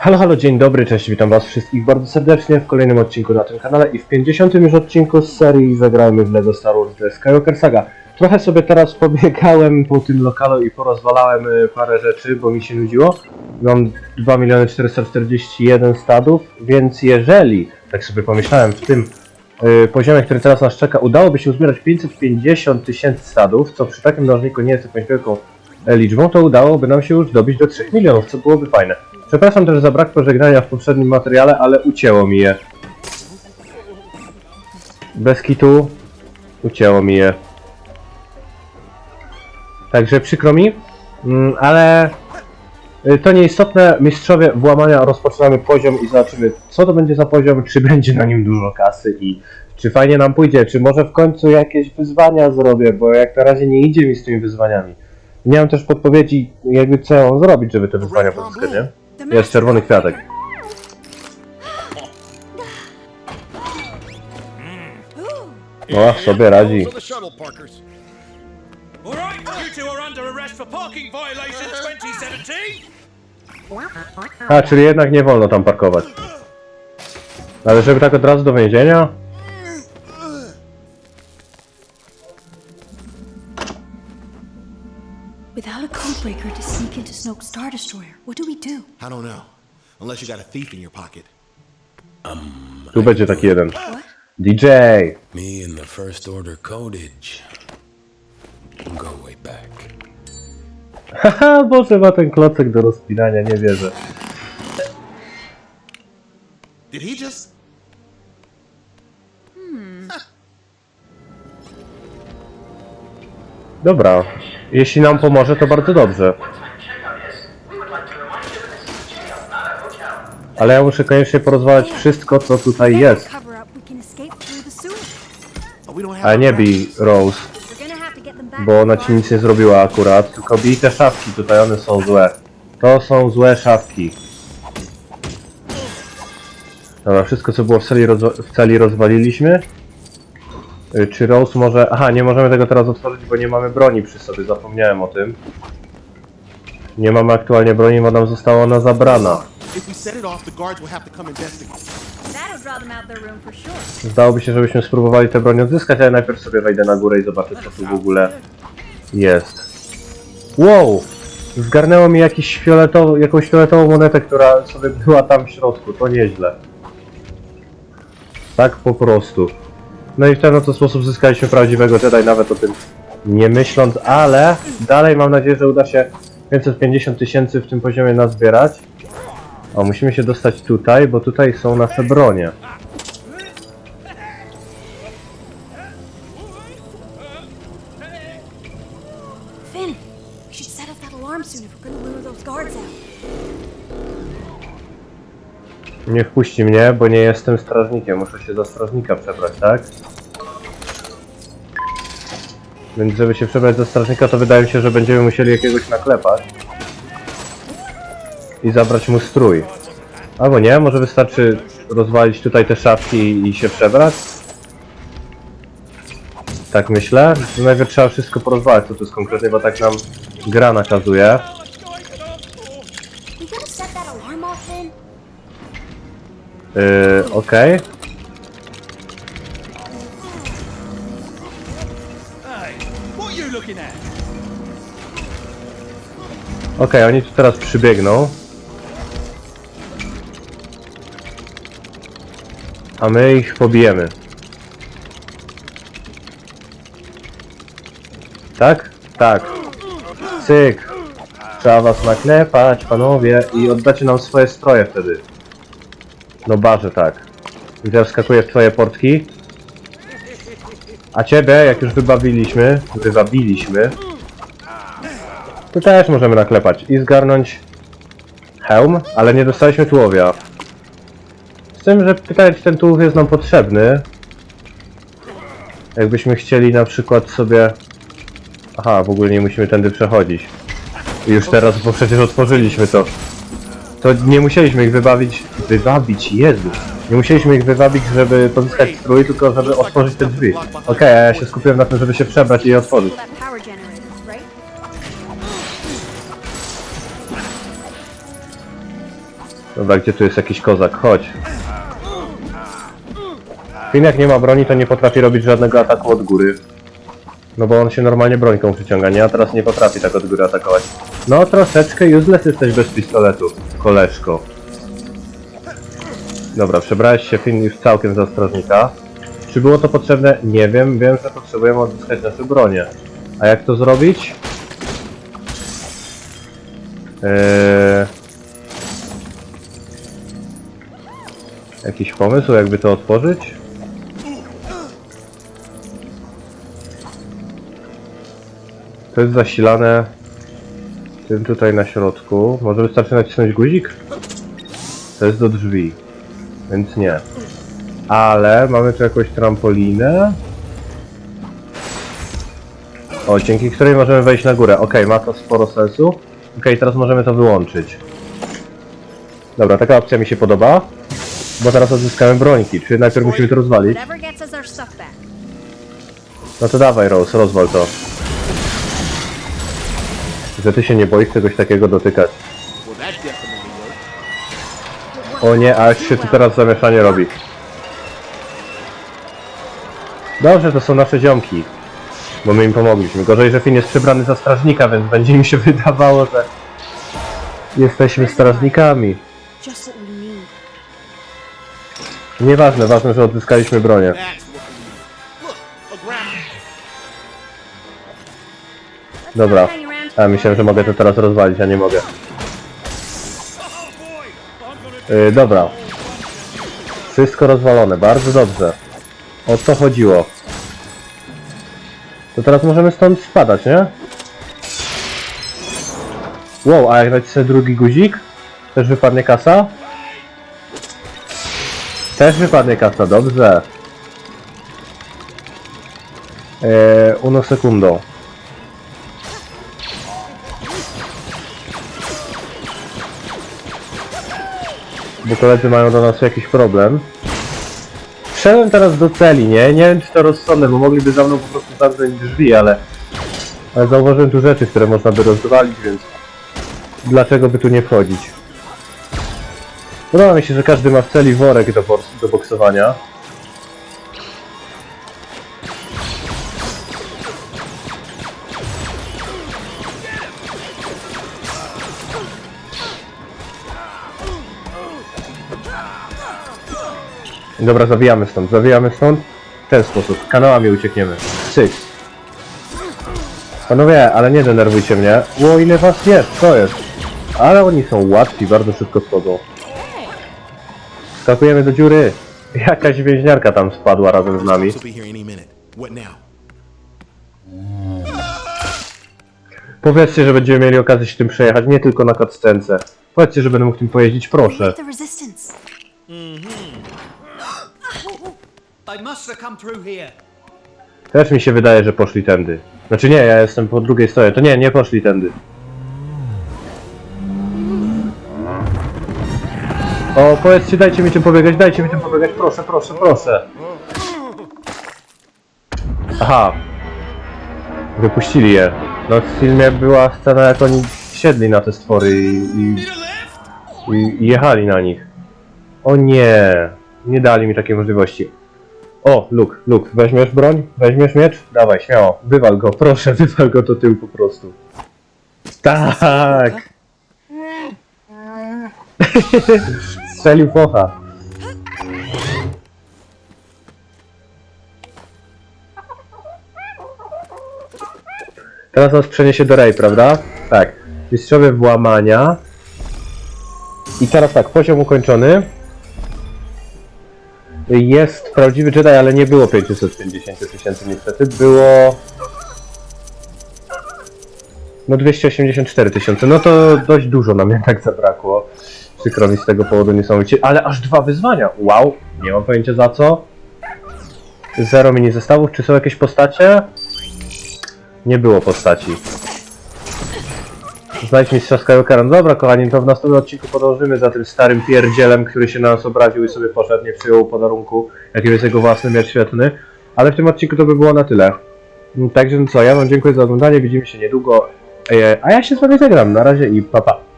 Halo, halo, dzień dobry, cześć, witam was wszystkich bardzo serdecznie w kolejnym odcinku na tym kanale i w 50 już odcinku z serii zagrajmy w LEGO Star Wars The Skywalker Saga. Trochę sobie teraz pobiegałem po tym lokalu i porozwalałem y, parę rzeczy, bo mi się nudziło. Mam 2 441 stadów, więc jeżeli, tak sobie pomyślałem, w tym y, poziomie, który teraz nas czeka, udałoby się uzbierać 550 tysięcy stadów, co przy takim mnożniku nie jest jakąś wielką e, liczbą, to udałoby nam się już dobić do 3 milionów, co byłoby fajne. Przepraszam też za brak pożegnania w poprzednim materiale, ale ucięło mi je. Bez kitu ucięło mi je. Także przykro mi, mm, ale y, to nieistotne. Mistrzowie włamania rozpoczynamy poziom i zobaczymy co to będzie za poziom, czy będzie na nim dużo kasy i czy fajnie nam pójdzie, czy może w końcu jakieś wyzwania zrobię, bo jak na razie nie idzie mi z tymi wyzwaniami. Mam też podpowiedzi jakby co zrobić, żeby te wyzwania pozyskać, nie? Jest czerwony kwiatek. O, sobie radzi. For the shuttle parkers. All right, you two are under arrest for parking violation 2017. A, czyli jednak nie wolno tam parkować. Ale żeby tak od razu do więzienia? Without a codebreaker to sneak into Snoke's Star Destroyer, do? I don't know. Unless you got a thief in your pocket. Tu będzie taki jeden. DJ! Me and the First Order codage go way back. Haha, Boże, ma ten klocek do rozpinania, nie wierzę. Did he just? Dobra, jeśli nam pomoże, to bardzo dobrze. Ale ja muszę koniecznie porozwalać wszystko, co tutaj jest. A nie bij Rose, bo ona ci nic nie zrobiła akurat, tylko bij te szafki, tutaj one są złe. To są złe szafki. Dobra, wszystko co było w celi, rozwa- w celi rozwaliliśmy. Y, Czy Rose może... Aha, nie możemy tego teraz otworzyć, bo nie mamy broni przy sobie, zapomniałem o tym. Nie mamy aktualnie broni, bo nam została ona zabrana. If we set it off, the guards will have to come investigate. That'll draw them out their room for sure. Zdałoby się, żebyśmy spróbowali tę broń odzyskać, ale najpierw sobie wejdę na górę i zobaczę co tu w ogóle jest. Wow! Zgarnęło mi jakiś fioletowo, jakąś fioletową monetę, która sobie była tam w środku, to nieźle. Tak po prostu. No i w ten oto sposób zyskaliśmy prawdziwego Jedi, nawet o tym nie myśląc, ale dalej mam nadzieję, że uda się 550 tysięcy w tym poziomie nazbierać. O, musimy się dostać tutaj, bo tutaj są nasze bronie. Finn, we should set off that alarm soon if we're gonna lure those guards out. Nie wpuści mnie, bo nie jestem strażnikiem. Muszę się za strażnika przebrać, tak? Więc żeby się przebrać za strażnika, to wydaje mi się, że będziemy musieli jakiegoś naklepać. I zabrać mu strój. Albo nie, może wystarczy rozwalić tutaj te szafki i się przebrać? Tak myślę. Najpierw trzeba wszystko porozwalać, co tu jest konkretnie, bo tak nam gra nakazuje. Yy, okej. Okej, oni tu teraz przybiegną. A my ich pobijemy. Tak? Tak. Cyk. Trzeba was naklepać, panowie, i oddacie nam swoje stroje wtedy. No barze tak. I teraz wskakuję w twoje portki. A ciebie, jak już wybawiliśmy, wywabiliśmy, to też możemy naklepać i zgarnąć hełm, ale nie dostaliśmy tułowia. Z tym, że pytanie, czy ten tułów jest nam potrzebny. Jakbyśmy chcieli na przykład sobie... Aha, w ogóle nie musimy tędy przechodzić. Już teraz, bo przecież otworzyliśmy to. To nie musieliśmy ich wybawić... Wywabić, Jezu! Nie musieliśmy ich wywabić, żeby pozyskać strój, tylko żeby otworzyć te drzwi. Okej, a ja się skupiłem na tym, żeby się przebrać i otworzyć. Dobra, gdzie tu jest jakiś kozak? Chodź. Finn jak nie ma broni, to nie potrafi robić żadnego ataku od góry. No bo on się normalnie brońką przyciąga, nie? A teraz nie potrafi tak od góry atakować. No troszeczkę useless jesteś bez pistoletu, koleżko. Dobra, przebrałeś się Finn już całkiem za strażnika. Czy było to potrzebne? Nie wiem. Wiem, że potrzebujemy odzyskać nasze bronie. A jak to zrobić? Eee... Jakiś pomysł, jakby to otworzyć? To jest zasilane tym tutaj na środku. Może wystarczy nacisnąć guzik? To jest do drzwi, więc nie. Ale mamy tu jakąś trampolinę. O, dzięki której możemy wejść na górę. Okej, ma to sporo sensu. Okej, teraz możemy to wyłączyć. Dobra, taka opcja mi się podoba. Bo teraz odzyskamy brońki, czyli najpierw musimy to rozwalić. No to dawaj Rose, rozwal to. Że ty się nie boisz czegoś takiego dotykać. O nie, aż się tu teraz zamieszanie robi. Dobrze, to są nasze ziomki. Bo my im pomogliśmy. Gorzej, że Finn jest przebrany za strażnika, więc będzie im się wydawało, że jesteśmy strażnikami. Nieważne, ważne, że odzyskaliśmy bronię. A Dobra. A myślałem, że mogę to teraz rozwalić, a nie mogę. Yy, dobra. Wszystko rozwalone, bardzo dobrze. O co chodziło? To teraz możemy stąd spadać, nie? Wow, a jak nacisnę drugi guzik? Też wypadnie kasa? Też wypadnie kasa, dobrze. Eee, uno secundo. Bo koledzy mają do nas jakiś problem. Wszedłem teraz do celi, nie? Nie wiem czy to rozsądne, bo mogliby za mną po prostu zamknąć drzwi, ale... Ale zauważyłem tu rzeczy, które można by rozwalić, więc... Dlaczego by tu nie wchodzić? Podoba mi się, że każdy ma w celi worek do, do boksowania. Dobra, zawijamy stąd, zawijamy stąd. W ten sposób, kanałami uciekniemy. Cyk. Panowie, ale nie denerwujcie mnie. Ło, ile was jest, co jest? Ale oni są łatwi, bardzo szybko schodzą. Skakujemy do dziury. Jakaś więźniarka tam spadła razem z nami. Powiedzcie, że będziemy mieli okazję się tym przejechać, nie tylko na cutscence. Powiedzcie, że będę mógł tym pojeździć, proszę. Też mi się wydaje, że poszli tędy. Znaczy nie, ja jestem po drugiej stronie. To nie, nie poszli tędy. O, powiedzcie, dajcie mi tym pobiegać, dajcie mi tym pobiegać, proszę, proszę, proszę. Aha. Wypuścili je. No w filmie była scena, jak oni siedli na te stwory i, i, i jechali na nich. O nie, nie dali mi takiej możliwości. O, Luke, Luke, weźmiesz broń? Weźmiesz miecz? Dawaj, śmiało. Wywal go, proszę, wywal go do tyłu po prostu. Tak! Strzelił focha. Teraz nas przeniesie do Ray, prawda? Tak. Mistrzowie włamania. I teraz tak, poziom ukończony. Jest prawdziwy Jedi, ale nie było 550 tysięcy niestety. Było... No 284 tysiące. No to dość dużo nam jednak zabrakło. Przykro mi z tego powodu niesamowicie. Ale aż dwa wyzwania! Wow! Nie mam pojęcia za co. Zero mini zestawów. Czy są jakieś postacie? Nie było postaci. Znajdź mistrza Skywalkera. No dobra, kochani, to w następnym odcinku podążymy za tym starym pierdzielem, który się na nas obraził i sobie poszedł, nie przyjął podarunku, jakim jest jego własny miecz świetny. Ale w tym odcinku to by było na tyle. Także no co, ja wam dziękuję za oglądanie, widzimy się niedługo. E, A ja się z wami zagram. Na razie i pa pa.